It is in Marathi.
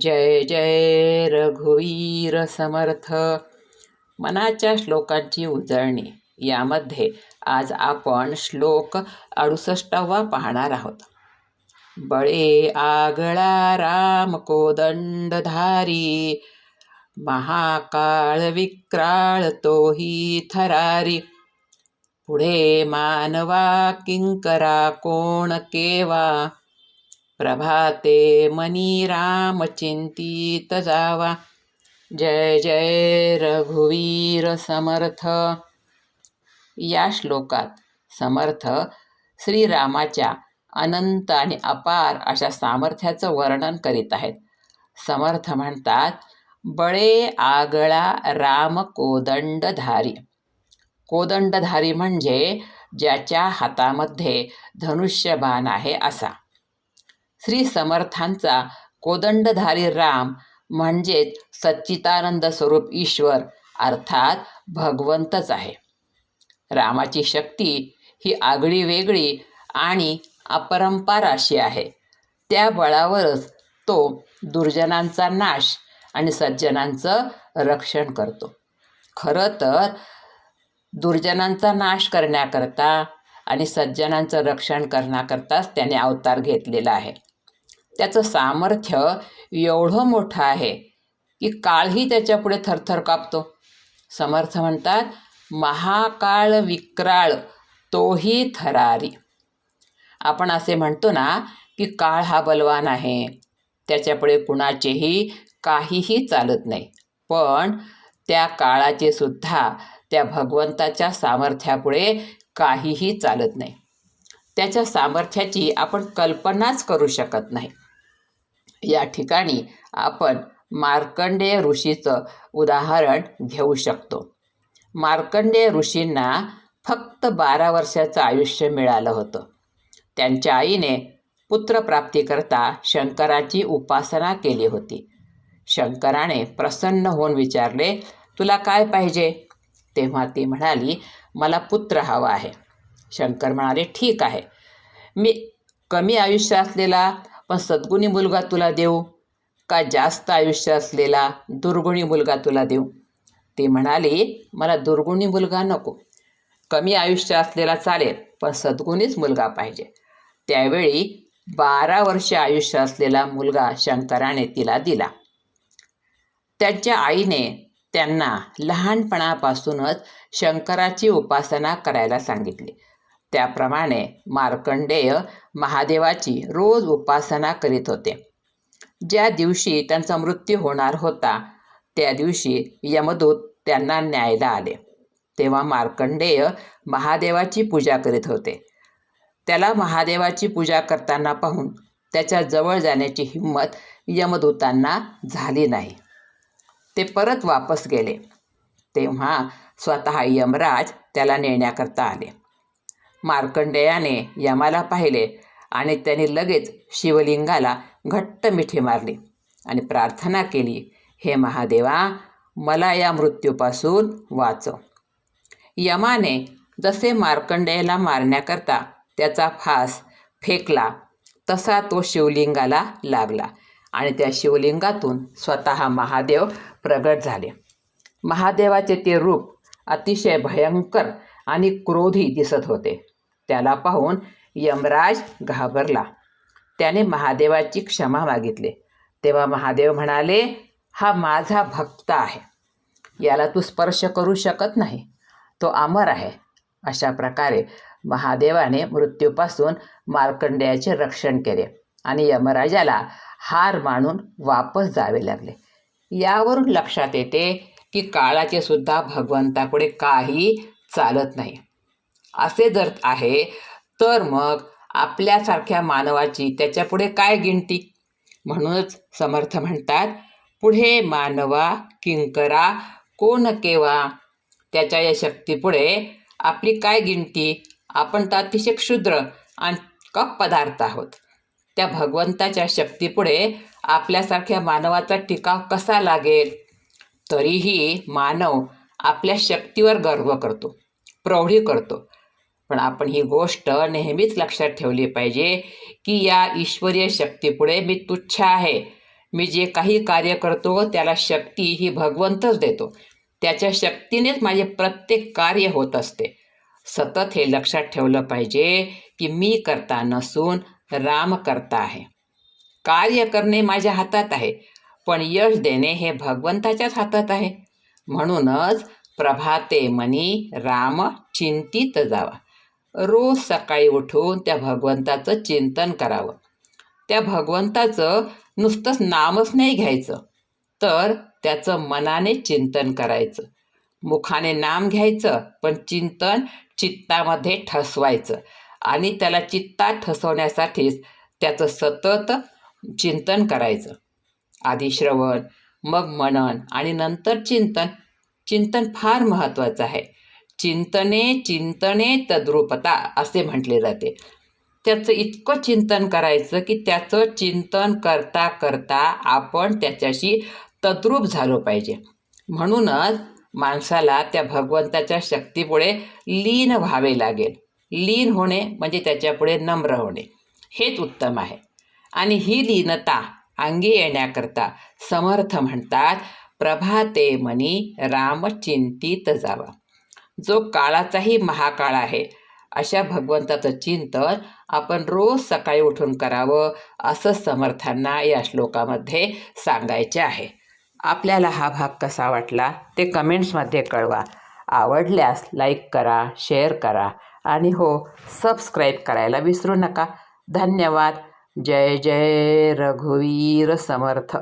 जय जय रघुवीर समर्थ. मनाच्या श्लोकांची उजळणी. यामध्ये आज आपण श्लोक अडुसष्टावा पाहणार आहोत. बळे आगळा राम कोदंडधारी महाकाळ विक्राळ तोही थरारी. पुढे मानवा किंकरा कोण केवा? प्रभाते मनी राम चिंतित जावा। जय जय रघुवीर समर्थ। या श्लोकात समर्थ श्रीरामाच्या अनंत आणि अपार अशा सामर्थ्याचं वर्णन करीत आहेत. समर्थ म्हणतात बळे आगळा राम कोदंडधारी. कोदंडधारी म्हणजे ज्याच्या हातामध्ये धनुष्यबाण आहे असा. श्री समर्थांचा कोदंडधारी राम म्हणजेच सच्चितानंद स्वरूप ईश्वर अर्थात भगवंतच आहे. रामाची शक्ती ही आगळी वेगळी आणि अपरंपार अशी आहे. त्या बळावरच तो दुर्जनांचा नाश आणि सज्जनांचं रक्षण करतो. खरं तर दुर्जनांचा नाश करण्याकरता आणि सज्जनांचं रक्षण करण्याकरताच त्याने अवतार घेतलेला आहे. त्याचं सामर्थ्य एवढं मोठं आहे की काळही त्याच्यापुढे थरथर कापतो. समर्थ म्हणतात महाकाळ विक्राळ तोही थरारी. आपण असे म्हणतो ना की काळ हा बलवान आहे. त्याच्यापुढे कुणाचेही काहीही चालत नाही. पण त्या काळाचे सुद्धा त्या भगवंताच्या सामर्थ्यापुढे काहीही चालत नाही. त्याच्या सामर्थ्याची आपण कल्पनाच करू शकत नाही. या ठिकाणी आपण मार्कंडेय ऋषीचं उदाहरण घेऊ शकतो. मार्कंडेय ऋषींना फक्त बारा वर्षाचं आयुष्य मिळालं होतं. त्यांच्या आईने पुत्रप्राप्तीकरता शंकराची उपासना केली होती. शंकराने प्रसन्न होऊन विचारले तुला काय पाहिजे? तेव्हा ती म्हणाली मला पुत्र हवा आहे. शंकर म्हणाले ठीक आहे. मी कमी आयुष्य असलेला पण सद्गुणी मुलगा तुला देऊ? का जास्त आयुष्य असलेला दुर्गुणी मुलगा तुला देऊ? ती म्हणाली मला दुर्गुणी मुलगा नको. कमी आयुष्य असलेला चालेल पण सद्गुणीच मुलगा पाहिजे त्यावेळी बारा वर्ष आयुष्य असलेला मुलगा शंकराने तिला दिला. त्यांच्या आईने त्यांना लहानपणापासूनच शंकराची उपासना करायला सांगितली. त्याप्रमाणे मार्कंडेय महादेवाची रोज उपासना करीत होते. ज्या दिवशी त्यांचा मृत्यू होणार होता त्या दिवशी यमदूत त्यांना न्यायला आले. तेव्हा मार्कंडेय महादेवाची पूजा करीत होते. त्याला महादेवाची पूजा करताना पाहून त्याच्याजवळ जाण्याची हिंमत यमदूतांना झाली नाही. ते परत वापस गेले. तेव्हा स्वतः यमराज त्याला नेण्याकरता आले. मार्कंडेयाने यमाला पाहिले. आणि त्याने लगेच शिवलिंगाला घट्ट मिठी मारली आणि प्रार्थना केली हे महादेवा मला या मृत्यूपासून वाचव. यमाने जसे मार्कंडेयला मारण्याकरता त्याचा फास फेकला तसा तो शिवलिंगाला लागला आणि त्या शिवलिंगातून स्वतः महादेव प्रगट झाले. महादेवाचे ते रूप अतिशय भयंकर आणि क्रोधी दिसत होते. त्याला पाहून यमराज घाबरला. त्याने महादेवाची क्षमा मागितली. तेव्हा महादेव म्हणाले हा माझा भक्त आहे. याला तू स्पर्श करू शकत नाही. तो अमर आहे. अशा प्रकारे महादेवाने मृत्यूपासून मार्कंडेयाचे रक्षण केले आणि यमराजाला हार मानून वापस जावे लागले. यावरून लक्षात येते की काळाचे सुद्धा भगवंतापुढे काही चालत नाही. असे जर आहे तर मग आपल्यासारख्या मानवाची त्याच्यापुढे काय गिणती म्हणूनच समर्थ म्हणतात पुढे मानवा किंकरा कोण केवा? त्याच्या या शक्तीपुढे आपली काय गिणती आपण तर अतिशय क्षुद्र आणि कप पदार्थ आहोत. त्या भगवंताच्या शक्तीपुढे आपल्यासारख्या मानवाचा टिकाव कसा लागेल? तरीही मानव आपल्या शक्तीवर गर्व करतो प्रौढी करतो. पण आपण ही गोष्ट नेहमीच लक्षात ठेवली पाहिजे की या ईश्वरीय शक्तीपुढे मी तुच्छ आहे. मी जे काही कार्य करतो त्याला शक्ती ही भगवंतच देतो. त्याच्या शक्तीनेच माझे प्रत्येक कार्य होत असते. सतत हे लक्षात ठेवलं पाहिजे की मी करता नसून राम करता आहे. कार्य करणे माझ्या हातात आहे पण यश देणे हे भगवंताच्याच हातात आहे. म्हणूनच प्रभाते मनी राम चिंतित जावा. रोज सकाळी उठून त्या भगवंताचं चिंतन करावं. त्या भगवंताचं नुसतंच नामच नाही घ्यायचं तर त्याचं मनाने चिंतन करायचं. मुखाने नाम घ्यायचं पण चिंतन चित्तामध्ये ठसवायचं आणि त्याला चित्तात ठसवण्यासाठीच त्याचं सतत चिंतन करायचं. आधी श्रवण मग मनन आणि नंतर चिंतन. चिंतन फार महत्त्वाचं आहे. चिंतने चिंतने तद्रुपता असे म्हटले जाते. त्याचं इतकं चिंतन करायचं की त्याचं चिंतन करता करता आपण त्याच्याशी तद्रूप झालो पाहिजे. म्हणूनच माणसाला त्या भगवंताच्या शक्तीपुढे लीन व्हावे लागेल. लीन होणे म्हणजे त्याच्यापुढे नम्र होणे. हेच उत्तम आहे. आणि ही लीनता अंगी येण्याकरता समर्थ म्हणतात प्रभाते मनी राम जावा. जो काळाचाही महाकाळ आहे. अशा भगवंताचं चिंतन आपण रोज सकाळी उठून करावं असं समर्थांना या श्लोकामध्ये सांगायचे आहे. आपल्याला हा भाग कसा वाटला ते कमेंट्समध्ये कळवा. आवडल्यास लाईक करा शेअर करा आणि हो सबस्क्राईब करायला विसरू नका. धन्यवाद. जय जय रघुवीर समर्थ.